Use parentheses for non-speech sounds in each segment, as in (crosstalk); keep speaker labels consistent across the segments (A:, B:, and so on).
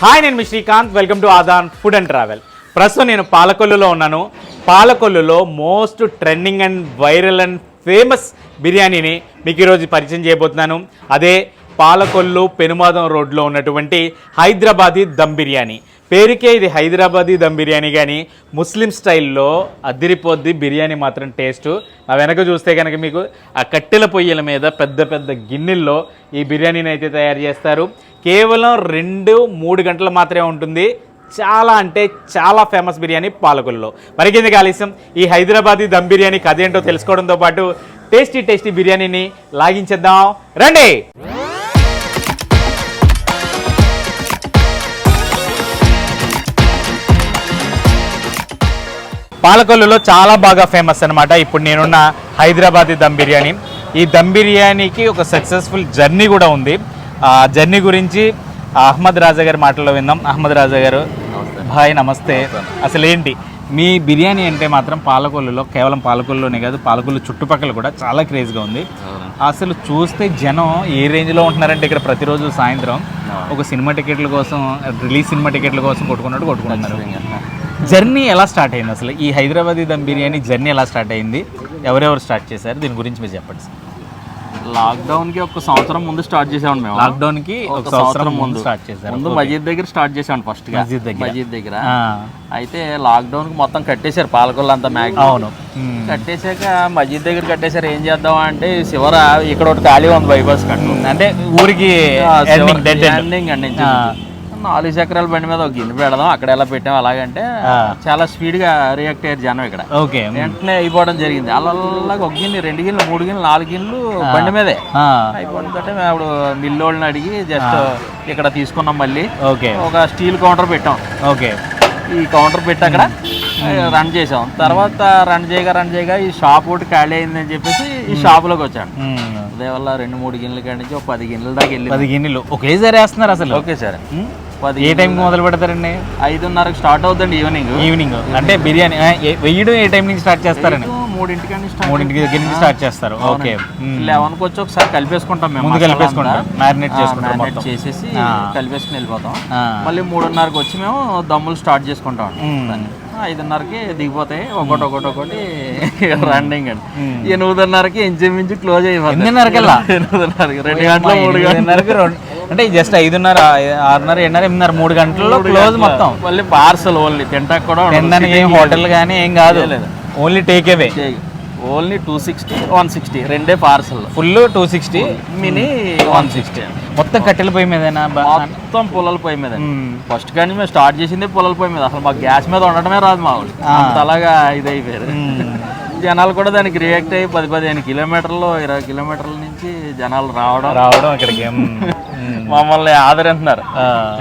A: Hi నేను మీ Srikanth. Welcome to Aadan food and travel. ప్రస్తుతం నేను పాలకొల్లులో ఉన్నాను. పాలకొల్లులో most trending and viral and famous బిర్యానీని మీకు ఈరోజు పరిచయం చేయబోతున్నాను. అదే పాలకొల్లు పెనుమాదం రోడ్లో ఉన్నటువంటి హైదరాబాదీ దమ్ బిర్యానీ. పేరుకే ఇది హైదరాబాదీ దమ్ బిర్యానీ కానీ ముస్లిం స్టైల్లో అదిరిపోద్ది బిర్యానీ మాత్రం టేస్ట్. ఆ వెనక చూస్తే కనుక మీకు ఆ కట్టెల పొయ్యిల మీద పెద్ద పెద్ద గిన్నెల్లో ఈ బిర్యానీని అయితే తయారు చేస్తారు. కేవలం రెండు మూడు గంటలు మాత్రమే ఉంటుంది. చాలా అంటే చాలా ఫేమస్ బిర్యానీ పాలకొల్లులో మరికెందుకు ఆలస్యం? ఈ హైదరాబాదీ దమ్ బిర్యానీ కథ ఏంటో తెలుసుకోవడంతో పాటు టేస్టీ టేస్టీ బిర్యానీని లాగించేద్దాం. రండి! పాలకొల్లులో చాలా బాగా ఫేమస్ అన్నమాట. ఇప్పుడు నేనున్న హైదరాబాదీ దమ్ బిర్యానీ. ఈ దమ్ బిర్యానీకి ఒక సక్సెస్ఫుల్ జర్నీ కూడా ఉంది. ఆ జర్నీ గురించి అహ్మద్ రాజా గారి మాటల్లో విందాం. అహ్మద్ రాజా గారు భాయ్ నమస్తే. అసలు ఏంటి మీ బిర్యానీ అంటే మాత్రం పాలకొల్లులో కేవలం పాలకొల్లులోనే కాదు పాలకొల్లు చుట్టుపక్కల కూడా చాలా క్రేజ్గా ఉంది. అసలు చూస్తే జనం ఏ రేంజ్లో ఉంటున్నారంటే ఇక్కడ ప్రతిరోజు సాయంత్రం ఒక సినిమా టికెట్ల కోసం రిలీజ్ సినిమా టికెట్ల కోసం కొట్టుకున్నట్టు కొట్టుకుంటున్నారు. జర్నీ ఎలా స్టార్ట్ అయింది అసలు? ఈ హైదరాబాదీ దమ్ బిర్యానీ జర్నీ ఎలా స్టార్ట్ అయింది? ఎవరెవరు స్టార్ట్ చేశారు? దీని గురించి మీరు చెప్పండి సార్.
B: లాక్డౌన్కి ఒక సంవత్సరం ముందు స్టార్ట్ చేసాం మేము.
A: లాక్డౌన్కి ఒక సంవత్సరం ముందు స్టార్ట్ చేశారు.
B: ముందు మజీద్ దగ్గర స్టార్ట్ చేసాం ఫస్ట్గా.
A: మస్జిద్ దగ్గర.
B: మజీద్ దగ్గర. అయితే లాక్డౌన్కి మొత్తం కట్టేశారు పాలకొల్లు అంతా
A: అవును.
B: కట్టేశాక మజీద్ దగ్గర కట్టేశారు. ఏం చేద్దాం అంటే శివర ఇక్కడ ఒకటి ఖాళీ ఉంది బైపాస్ కట్టు.
A: అంటే ఊరికి.
B: ఎండింగ్ అండి. నాలుగు చక్రాల బండి మీద ఒక గిన్నె పెడదాం. అక్కడ ఎలా పెట్టాం అలాగంటే. చాలా స్పీడ్గా రియాక్ట్ అయ్యారు జనం ఇక్కడ.
A: ఓకే.
B: వెంటనే అయిపోవడం జరిగింది. అలాగా ఒక గిన్నె రెండు గిన్నెలు మూడు గిన్నెలు నాలుగు గిన్నెలు బండి మీదే. అయిపోయిన తర్వాత మేము అప్పుడు మిల్లు వాళ్ళని అడిగి జస్ట్ ఇక్కడ తీసుకున్నాం మళ్ళీ.
A: ఓకే.
B: ఒక స్టీల్ కౌంటర్ పెట్టాం.
A: ఓకే.
B: ఈ కౌంటర్ పెట్టి అక్కడ రన్ చేసాం. తర్వాత రన్ చేయగా రన్ చేయగా ఈ షాప్ ఒకటి ఖాళీ అయిందని చెప్పేసి ఈ షాపులోకి వచ్చాను. అదే వల్ల రెండు మూడు గిన్నెల కాడి నుంచి ఒక పది గిన్నెల దాకా వెళ్ళింది.
A: పది గిన్నెలు. ఒకేసారి వేస్తున్నారు అసలు.
B: ఓకే సార్
A: ఏ టైంకి మొదలు పెడతారండి?
B: ఐదున్నరకు స్టార్ట్ అవుతుంది ఈవినింగ్.
A: ఈవినింగ్. అంటే బిర్యానీ వెయ్యడం ఏ టైం నుంచి స్టార్ట్ చేస్తారండి?
B: మూడింటికి
A: మూడింటికి దగ్గర నుంచి స్టార్ట్ చేస్తారు. ఓకే.
B: లెవెన్కి వచ్చి ఒకసారి కలిపేసుకుంటాం మేము
A: ముందు కలిపేసుకుంటాం. మ్యారినేట్ చేసుకుంటాం మొత్తం.
B: చేసేసి. కలిపేసుకుని వెళ్ళిపోతాం. మళ్ళీ మూడున్నరకు వచ్చి మేము దమ్ములు స్టార్ట్ చేసుకుంటాం. ఐదున్నరకి దిగిపోతాయి ఒకటి ఒకటి ఒకటి (laughs) రన్నింగ్ అండి. ఎనిమిదిన్నరకి ఇంచుమించు క్లోజ్ అయిపోతుంది
A: ఎనిమిదిన్నరకల్లా?
B: ఎనిమిదిన్నరకి రెండు గంటలు మూడు గంటలు.
A: ఎనిమిదిన్నరకి రెండు అంటే జస్ట్ ఐదున్నర ఆరున్నర ఎన్నర ఎనిమిదిన్నర మూడు గంటల్లో క్లోజ్ మొత్తం.
B: మళ్ళీ పార్సల్ ఓన్లీ తింటాక కూడా.
A: తినడానికి ఏం హోటల్ కానీ ఏం కాదు. Only take away
B: only two sixty one sixty రెండే parcel
A: full two sixty
B: mini one sixty
A: మొత్తం కట్టెల పొయ్యి మీదైనా
B: మొత్తం పుల్లల పొయ్యి మీద. ఫస్ట్ కానీ మేము స్టార్ట్ చేసింది పుల్లల పొయ్యి మీద. అసలు మాకు గ్యాస్ మీద ఉండటమే రాదు మా వాళ్ళు. అలాగా ఇది అయిపోయారు జనాలు కూడా దానికి రియాక్ట్ అయ్యి పది పదిహేను కిలోమీటర్లు ఇరవై కిలోమీటర్ల నుంచి జనాలు రావడం
A: రావడం ఇక్కడికి మ్మ్. మ్మ్. (laughs)
B: మమ్మల్ని ఆదరిస్తున్నారు.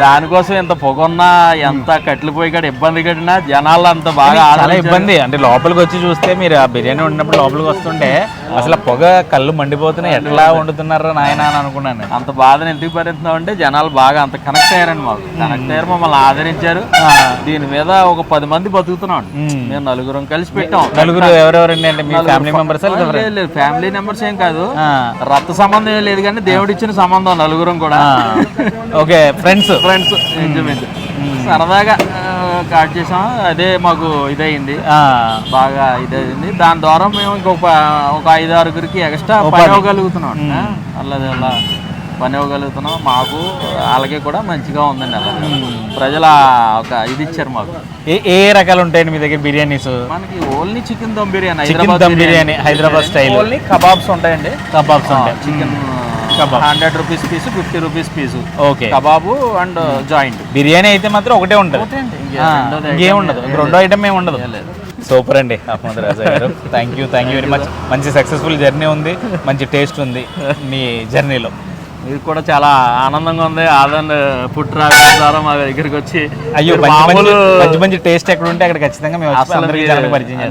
B: దానికోసం ఎంత పొగన్నా ఎంత కట్లు పోయి కాడ ఇబ్బంది కట్టినా జనాలు అంత బాగా
A: చాలా. ఇబ్బంది అంటే లోపలికి వచ్చి చూస్తే మీరు ఆ బిర్యానీ వండినప్పుడు లోపలికి వస్తుంటే అసలు పొగ కళ్ళు మండిపోతున్నాయి ఎట్లా వండుతున్నారో నాయన అని అనుకున్నాను
B: అంత బాధను ఎందుకు భరిస్తున్నాం అంటే జనాలు బాగా అంత కనెక్ట్ అయ్యారండి మాకు. కనెక్ట్ అయ్యారు మమ్మల్ని ఆదరించారు. దీని మీద ఒక పది మంది బతుకుతున్నాం
A: మ్మ్.
B: నలుగురం కలిసి పెట్టాం.
A: నలుగురు ఎవరెవరండి అంటే మీ ఫ్యామిలీ మెంబర్స్
B: లేదు, ఫ్యామిలీ నెంబర్స్ ఏం కాదు. రక్త సంబంధం ఏం లేదు కానీ దేవుడు ఇచ్చిన సంబంధం నలుగురం కూడా.
A: ఓకే ఫ్రెండ్స్
B: ఫ్రెండ్స్ సరదాగా కాట్ చేసాం అదే మాకు ఇదయింది. బాగా ఇదైంది దాని ద్వారా మేము ఇంకొక ఒక ఐదు ఆరుగురికి ఎక్స్ట్రా పని ఇవ్వగలుగుతున్నాం అల్లది అలా పని ఇవ్వగలుగుతున్నాం మాకు వాళ్ళకి కూడా మంచిగా ఉందండి అలా ప్రజల ఒక ఇది ఇచ్చారు మాకు.
A: ఏ ఏ రకాలు ఉంటాయండి మీ దగ్గర బిర్యానీస్?
B: మనకి only chicken dum biryani
A: chicken dum biryani Hyderabad style.
B: Only kebabs ఉంటాయండి.
A: కబాబ్స్ ఉంటాయి.
B: Chicken. Hundred rupees piece fifty rupees piece.
A: Okay.
B: Kebab and joint.
A: Biryani అయితే మాత్రం ఒకటే ఉంటుంది. ఉండదు. రెండో ఐటమ్ ఏమి ఉండదు. సూపర్ అండి. Ahmed Raja garu. Thank you thank you very much మంచి సక్సెస్ఫుల్ జర్నీ ఉంది. మంచి టేస్ట్ ఉంది మీ జర్నీలో
B: మీరు కూడా చాలా ఆనందంగా ఉంది. ఆనంద్ ఫుడ్ ట్రావెల్ ద్వారా మా దగ్గరికి వచ్చి
A: అయ్యో
B: మీరు
A: మంచి మంచి
B: మామూలు
A: మంచి మంచి టేస్ట్ ఎక్కడ ఉంటే అక్కడ ఖచ్చితంగా మేము
B: అసలు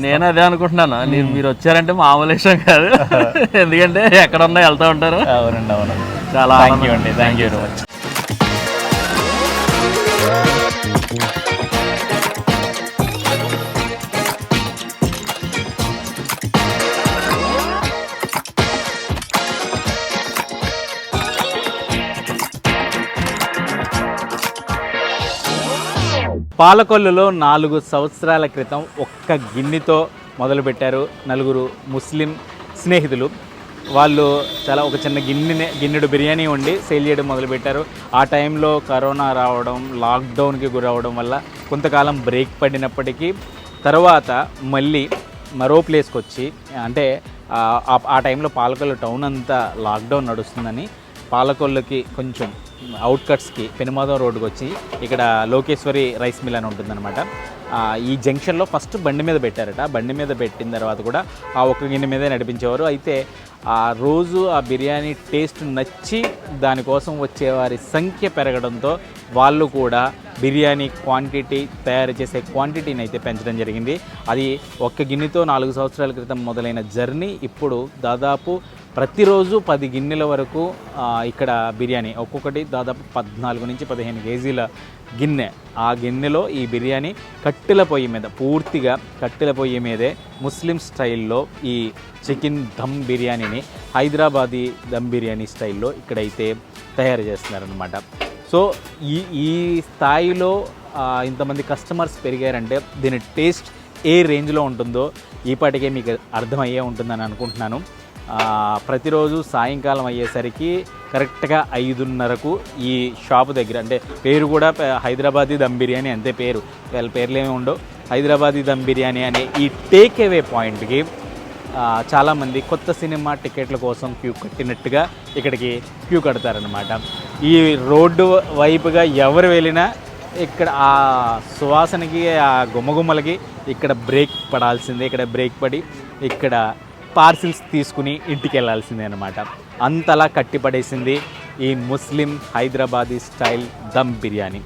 B: నేను అదే అనుకుంటున్నాను. మీరు మీరు వచ్చారంటే మామూలు విషయం కాదు. (laughs) ఎందుకంటే ఎక్కడ ఉన్నా వెళ్తూ ఉంటారు.
A: అవునండి అవును
B: చాలా
A: థ్యాంక్ యూ అండి థ్యాంక్ యూ వెరీ మచ్ పాలకొల్లులో నాలుగు సంవత్సరాల క్రితం ఒక్క గిన్నెతో మొదలుపెట్టారు నలుగురు ముస్లిం స్నేహితులు. వాళ్ళు చాలా ఒక చిన్న గిన్నె గిన్నెడు బిర్యానీ వండి సేల్ చేయడం మొదలుపెట్టారు. ఆ టైంలో కరోనా రావడం లాక్డౌన్కి గురవడం వల్ల కొంతకాలం బ్రేక్ పడినప్పటికీ తర్వాత మళ్ళీ మరో ప్లేస్కి వచ్చి అంటే ఆ- ఆ టైంలో పాలకొల్లు టౌన్ అంతా లాక్డౌన్ నడుస్తుందని పాలకొల్లుకి కొంచెం అవుట్కట్స్కి పెనుమాదం రోడ్డుకి వచ్చి ఇక్కడ లోకేశ్వరి రైస్ మిల్ అని ఉంటుందన్నమాట. ఈ జంక్షన్లో ఫస్ట్ బండి మీద పెట్టారట. బండి మీద పెట్టిన తర్వాత కూడా ఆ ఒక్క గిన్నె మీదే నడిపించేవారు. అయితే ఆ రోజు ఆ బిర్యానీ టేస్ట్ నచ్చి దానికోసం వచ్చేవారి సంఖ్య పెరగడంతో వాళ్ళు కూడా బిర్యానీ క్వాంటిటీ తయారు చేసే క్వాంటిటీని అయితే పెంచడం జరిగింది. అది ఒక్క గిన్నెతో నాలుగు సంవత్సరాల క్రితం మొదలైన జర్నీ. ఇప్పుడు దాదాపు ప్రతిరోజు పది గిన్నెల వరకు ఇక్కడ బిర్యానీ. ఒక్కొక్కటి దాదాపు పద్నాలుగు నుంచి పదిహేను కేజీల గిన్నె. ఆ గిన్నెలో ఈ బిర్యానీ కట్టెల పొయ్యి మీద పూర్తిగా కట్టెల పొయ్యి మీదే ముస్లిం స్టైల్లో ఈ చికెన్ దమ్ బిర్యానీని హైదరాబాదీ దమ్ బిర్యానీ స్టైల్లో ఇక్కడైతే తయారు చేస్తున్నారనమాట సో ఈ ఈ స్థాయిలో ఇంతమంది కస్టమర్స్ పెరిగారంటే దీని టేస్ట్ ఏ రేంజ్లో ఉంటుందో ఈపాటికే మీకు అర్థమయ్యే ఉంటుందని అనుకుంటున్నాను. ప్రతిరోజు సాయంకాలం అయ్యేసరికి కరెక్ట్గా ఐదున్నరకు ఈ షాప్ దగ్గర అంటే పేరు కూడా హైదరాబాదీ దమ్ బిర్యానీ అంతే పేరు. వాళ్ళ పేర్లు ఏమి ఉండవు. హైదరాబాదీ దమ్ బిర్యానీ అనే ఈ టేక్ అవే పాయింట్కి చాలామంది కొత్త సినిమా టికెట్ల కోసం క్యూ కట్టినట్టుగా ఇక్కడికి క్యూ కడతారనమాట ఈ రోడ్డు వైపుగా ఎవరు వెళ్ళినా ఇక్కడ ఆ సువాసనకి ఆ గుమ్మగుమ్మలకి ఇక్కడ బ్రేక్ పడాల్సిందే. ఇక్కడ బ్రేక్ పడి ఇక్కడ పార్సిల్స్ తీసుకుని ఇంటికి వెళ్ళాల్సిందే అనమాట అంతలా కట్టిపడేసింది ఈ ముస్లిం హైదరాబాదీ స్టైల్ దమ్ బిర్యానీ.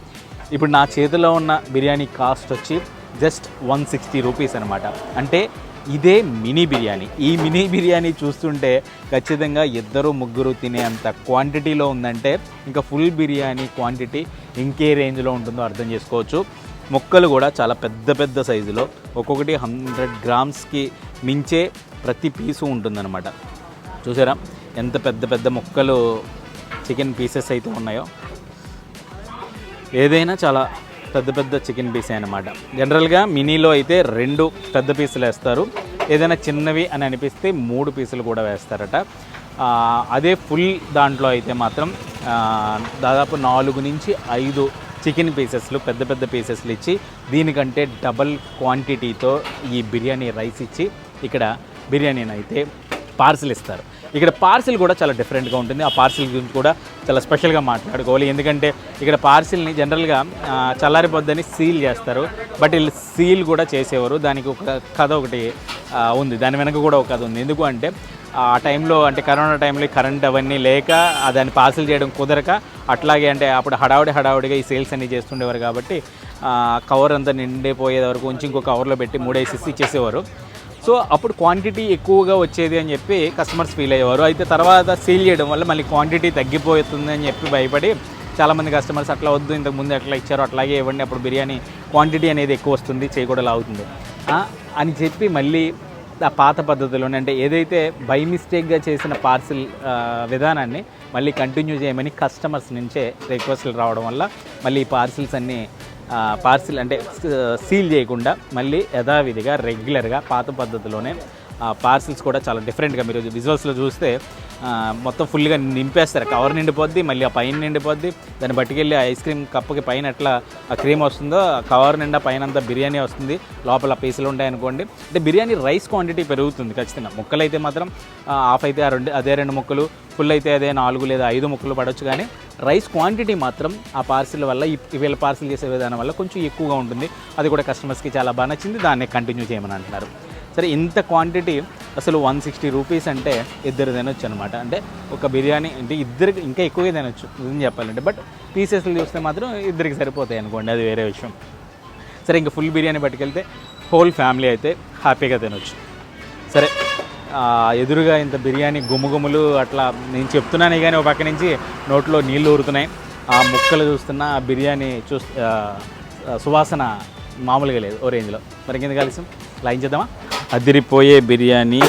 A: ఇప్పుడు నా చేతిలో ఉన్న బిర్యానీ కాస్ట్ వచ్చి జస్ట్ వన్ సిక్స్టీ రూపీస్ అనమాట అంటే ఇదే మినీ బిర్యానీ. ఈ మినీ బిర్యానీ చూస్తుంటే ఖచ్చితంగా ఇద్దరు ముగ్గురు తినేంత క్వాంటిటీలో ఉందంటే ఇంకా ఫుల్ బిర్యానీ క్వాంటిటీ ఇంకే రేంజ్లో ఉంటుందో అర్థం చేసుకోవచ్చు. ముక్కలు కూడా చాలా పెద్ద పెద్ద సైజులో. ఒక్కొక్కటి హండ్రెడ్ గ్రామ్స్కి మించే ప్రతి పీసు ఉంటుందన్నమాట. చూసారా? ఎంత పెద్ద పెద్ద ముక్కలు చికెన్ పీసెస్ అయితే ఉన్నాయో. ఏదైనా చాలా పెద్ద పెద్ద చికెన్ పీసే అనమాట జనరల్గా మినీలో అయితే రెండు పెద్ద పీసులు వేస్తారు. ఏదైనా చిన్నవి అని అనిపిస్తే మూడు పీసులు కూడా వేస్తారట. అదే ఫుల్ దాంట్లో అయితే మాత్రం దాదాపు నాలుగు నుంచి ఐదు చికెన్ పీసెస్లు పెద్ద పెద్ద పీసెస్లు ఇచ్చి దీనికంటే డబల్ క్వాంటిటీతో ఈ బిర్యానీ రైస్ ఇచ్చి ఇక్కడ బిర్యానీని అయితే పార్సిల్ ఇస్తారు. ఇక్కడ పార్సిల్ కూడా చాలా డిఫరెంట్గా ఉంటుంది. ఆ పార్సిల్ గురించి కూడా చాలా స్పెషల్గా మాట్లాడుకోవాలి. ఎందుకంటే ఇక్కడ పార్సిల్ని జనరల్గా చల్లారిపోద్దని సీల్ చేస్తారు. బట్ వీళ్ళు సీల్ కూడా చేసేవారు. దానికి ఒక కథ ఒకటి ఉంది. దాని వెనక కూడా ఒక కథ ఉంది. ఎందుకు అంటే ఆ టైంలో అంటే కరోనా టైంలో కరెంట్ అవన్నీ లేక దాన్ని పార్సిల్ చేయడం కుదరక అట్లాగే అంటే అప్పుడు హడావుడి హడావుడిగా ఈ సేల్స్ అన్నీ చేస్తుండేవారు కాబట్టి కవర్ అంతా నిండిపోయేది వరకు ఉంచి ఇంకో కవర్లో పెట్టి మూడేసి ఇచ్చేసేవారు. సో అప్పుడు క్వాంటిటీ ఎక్కువగా వచ్చేది అని చెప్పి కస్టమర్స్ ఫీల్ అయ్యేవారు. అయితే తర్వాత సేల్ చేయడం వల్ల మళ్ళీ క్వాంటిటీ తగ్గిపోతుంది అని చెప్పి భయపడి చాలామంది కస్టమర్స్ అట్లా వద్దు ఇంతకు ముందు అట్లా ఇచ్చారు అట్లాగే ఇవ్వండి అప్పుడు బిర్యానీ క్వాంటిటీ అనేది ఎక్కువ వస్తుంది చేయకూడదు అవుతుంది అని చెప్పి మళ్ళీ ఆ పాత పద్ధతిలోనే అంటే ఏదైతే బై మిస్టేక్గా చేసిన పార్సిల్ విధానాన్ని మళ్ళీ కంటిన్యూ చేయమని కస్టమర్స్ నుంచే రిక్వెస్ట్లు రావడం వల్ల మళ్ళీ ఈ పార్సిల్స్ అన్నీ పార్సిల్ అంటే సీల్ చేయకుండా మళ్ళీ యథావిధిగా రెగ్యులర్గా పాత పద్ధతిలోనే పార్సిల్స్ కూడా చాలా డిఫరెంట్గా మీరు విజువల్స్లో చూస్తే మొత్తం ఫుల్గా నింపేస్తారు. కవర్ నిండిపోద్ది మళ్ళీ ఆ పైన నిండిపోద్ది. దాన్ని పట్టుకెళ్ళి ఐస్ క్రీమ్ కప్పుకి పైన ఎట్లా ఆ క్రీమ్ వస్తుందో కవర్ నిండా పైన అంతా బిర్యానీ వస్తుంది. లోపల పీసులు ఉంటాయనుకోండి. అంటే బిర్యానీ రైస్ క్వాంటిటీ పెరుగుతుంది ఖచ్చితంగా. ముక్కలు అయితే మాత్రం హాఫ్ అయితే ఆ రెండు అదే రెండు ముక్కలు ఫుల్ అయితే అదే నాలుగు లేదా ఐదు ముక్కలు పడవచ్చు కానీ రైస్ క్వాంటిటీ మాత్రం ఆ పార్సిల్ వల్ల వీళ్ళ పార్సిల్ చేసే విధానం వల్ల కొంచెం ఎక్కువగా ఉంటుంది. అది కూడా కస్టమర్స్కి చాలా బాగా నచ్చింది. దాన్ని కంటిన్యూ చేయమని అంటున్నారు. సరే ఇంత క్వాంటిటీ అసలు వన్ సిక్స్టీ రూపీస్ అంటే ఇద్దరు తినొచ్చు అనమాట అంటే ఒక బిర్యానీ అంటే ఇద్దరికి ఇంకా ఎక్కువగా తినొచ్చు. నిజం చెప్పాలంటే. బట్ పీసెస్లు చూస్తే మాత్రం ఇద్దరికి సరిపోతాయి అనుకోండి. అది వేరే విషయం. సరే ఇంకా ఫుల్ బిర్యానీ పట్టుకెళ్తే హోల్ ఫ్యామిలీ అయితే హ్యాపీగా తినొచ్చు. సరే. ఎదురుగా ఇంత బిర్యానీ గుమ్ముగుమ్ములు అట్లా నేను చెప్తున్నానే కానీ ఒక పక్క నుంచి నోట్లో నీళ్ళు ఊరుతున్నాయి. ఆ ముక్కలు చూస్తున్నా ఆ బిర్యానీ చూ సువాసన మామూలుగా లేదు ఓ రేంజ్లో. మరి కింద కలిసి లైన్ చేద్దామా? అదిరిపోయే బిర్యానీ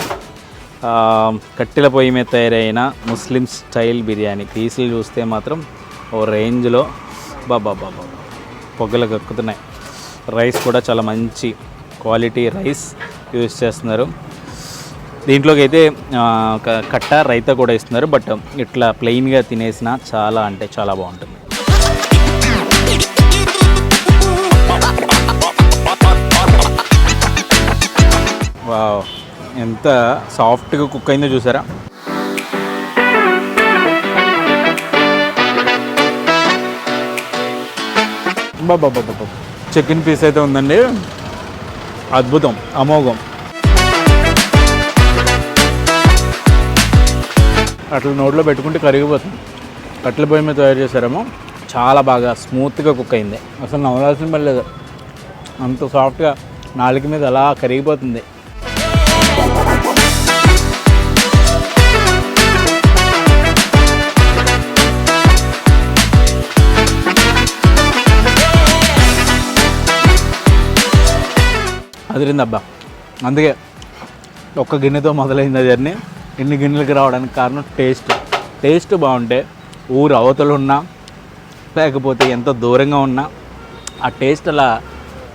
A: కట్టెల పొయ్యి మీద తయారైన ముస్లిం స్టైల్ బిర్యానీ. పీసులు చూస్తే మాత్రం ఓ రేంజ్లో బాబా బాబా పొగలు కక్కుతున్నాయి. రైస్ కూడా చాలా మంచి క్వాలిటీ రైస్ యూజ్ చేస్తున్నారు. దీంట్లోకి అయితే ఒక కట్ట రైతా కూడా ఇస్తున్నారు. బట్ ఇట్లా ప్లెయిన్గా తినేసిన చాలా అంటే చాలా బాగుంటుంది. వావ్. ఎంత సాఫ్ట్గా కుక్ అయిందో చూసారా? బాబా చికెన్ పీస్ అయితే ఉందండి. అద్భుతం. అమోఘం. అట్లా నోట్లో పెట్టుకుంటే కరిగిపోతుంది. కట్టెల పొయ్యి మీద తయారు చేశారేమో చాలా బాగా స్మూత్గా కుక్ అయింది. అసలు నవ్వాల్సిన పని లేదు. అంత సాఫ్ట్గా నాలుక మీద అలా కరిగిపోతుంది. అదిరిందబ్బా అందుకే ఒక్క గిన్నెతో మొదలైంది ఆ జర్నీ. ఇన్ని గిన్నెలకి రావడానికి కారణం? టేస్ట్. టేస్ట్ బాగుంటే ఊరు అవతలు ఉన్నా లేకపోతే ఎంత దూరంగా ఉన్నా ఆ టేస్ట్ అలా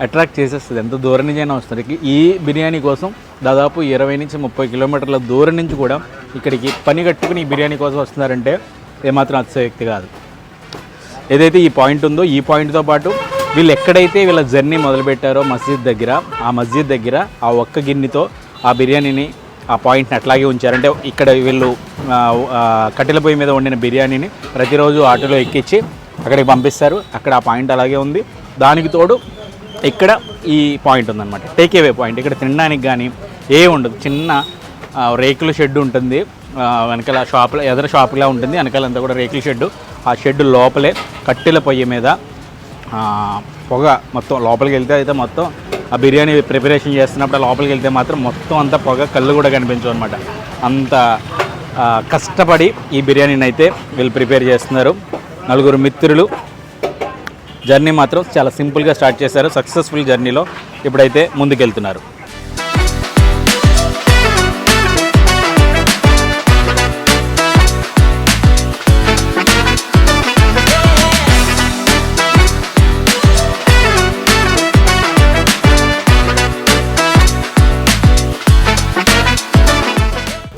A: అట్రాక్ట్ చేసేస్తుంది. ఎంత దూరం నుంచి అయినా వస్తారు ఈ బిర్యానీ కోసం దాదాపు ఇరవై నుంచి ముప్పై కిలోమీటర్ల దూరం నుంచి కూడా ఇక్కడికి పని కట్టుకుని ఈ బిర్యానీ కోసం వస్తున్నారంటే ఏమాత్రం అతిశయోక్తి కాదు. ఏదైతే ఈ పాయింట్ ఉందో ఈ పాయింట్తో పాటు వీళ్ళు ఎక్కడైతే వీళ్ళ జర్నీ మొదలుపెట్టారో మస్జిద్ దగ్గర ఆ మస్జిద్ దగ్గర ఆ ఒక్క గిన్నెతో ఆ బిర్యానీని ఆ పాయింట్ని అట్లాగే ఉంచారంటే ఇక్కడ వీళ్ళు కట్టెల పొయ్యి మీద వండిన బిర్యానీని ప్రతిరోజు ఆటోలో ఎక్కించి అక్కడికి పంపిస్తారు. అక్కడ ఆ పాయింట్ అలాగే ఉంది. దానికి తోడు ఇక్కడ ఈ పాయింట్ ఉందన్నమాట. Take away point. ఇక్కడ తినడానికి కానీ ఏ ఉండదు. చిన్న రేకుల షెడ్ ఉంటుంది. ఆ, వెనకాల షాపులో ఎదర షాపులా ఉంటుంది. వెనకాల అంతా కూడా రేకుల షెడ్ ఆ షెడ్ లోపలే కట్టెల పొయ్యి మీద పొగ మొత్తం లోపలికి వెళ్తే అయితే మొత్తం ఆ బిర్యానీ ప్రిపరేషన్ చేస్తున్నప్పుడు ఆ లోపలికి వెళ్తే మాత్రం మొత్తం అంతా పొగ కళ్ళు కూడా కనిపించవు అనమాట అంత కష్టపడి ఈ బిర్యానీని అయితే వీళ్ళు ప్రిపేర్ చేస్తున్నారు. నలుగురు మిత్రులు. జర్నీ మాత్రం చాలా సింపుల్గా స్టార్ట్ చేశారు. సక్సెస్ఫుల్ జర్నీలో ఇప్పుడైతే ముందుకెళ్తున్నారు.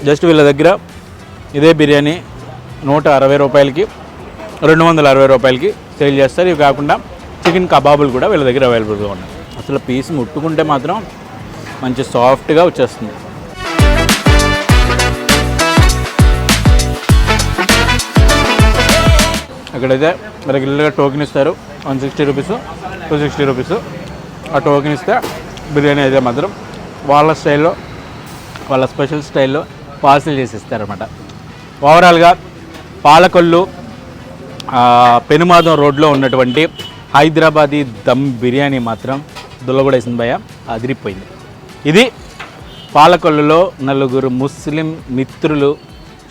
A: జస్ట్ వీళ్ళ దగ్గర ఇదే బిర్యానీ నూట అరవై రూపాయలకి రెండు వందల అరవై రూపాయలకి సేల్ చేస్తారు. ఇవి కాకుండా చికెన్ కబాబులు కూడా వీళ్ళ దగ్గర అవైలబుల్గా ఉన్నాయి. అసలు పీస్ ముట్టుకుంటే మాత్రం మంచి సాఫ్ట్గా వచ్చేస్తుంది. ఇక్కడైతే రెగ్యులర్గా టోకెన్ ఇస్తారు. One sixty rupees two sixty rupees. ఆ టోకెన్ ఇస్తే బిర్యానీ అయితే మాత్రం వాళ్ళ స్టైల్లో వాళ్ళ స్పెషల్ స్టైల్లో పార్సిల్ చేసి ఇస్తారనమాట ఓవరాల్గా పాలకొల్లు పెనుమాదం రోడ్లో ఉన్నటువంటి హైదరాబాదీ దమ్ బిర్యానీ మాత్రం దుల్లగొడేసింది భయ అదిరిపోయింది. ఇది పాలకొల్లులో నలుగురు ముస్లిం మిత్రులు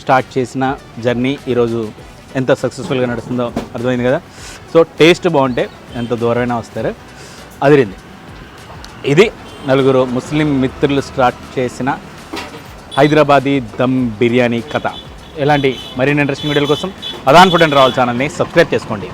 A: స్టార్ట్ చేసిన జర్నీ. ఈరోజు ఎంత సక్సెస్ఫుల్గా నడుస్తుందో అర్థమైంది కదా? సో టేస్ట్ బాగుంటే ఎంత దూరమైనా వస్తారు. అదిరింది. ఇది నలుగురు ముస్లిం మిత్రులు స్టార్ట్ చేసిన హైదరాబాదీ దమ్ బిర్యానీ కథ. ఇలాంటి మరిన్ని ఇంట్రెస్టింగ్ వీడియోల కోసం అదాన్ ఫుడ్ అండ్ రావాల్ ఛానల్ని సబ్స్క్రైబ్ చేసుకోండి.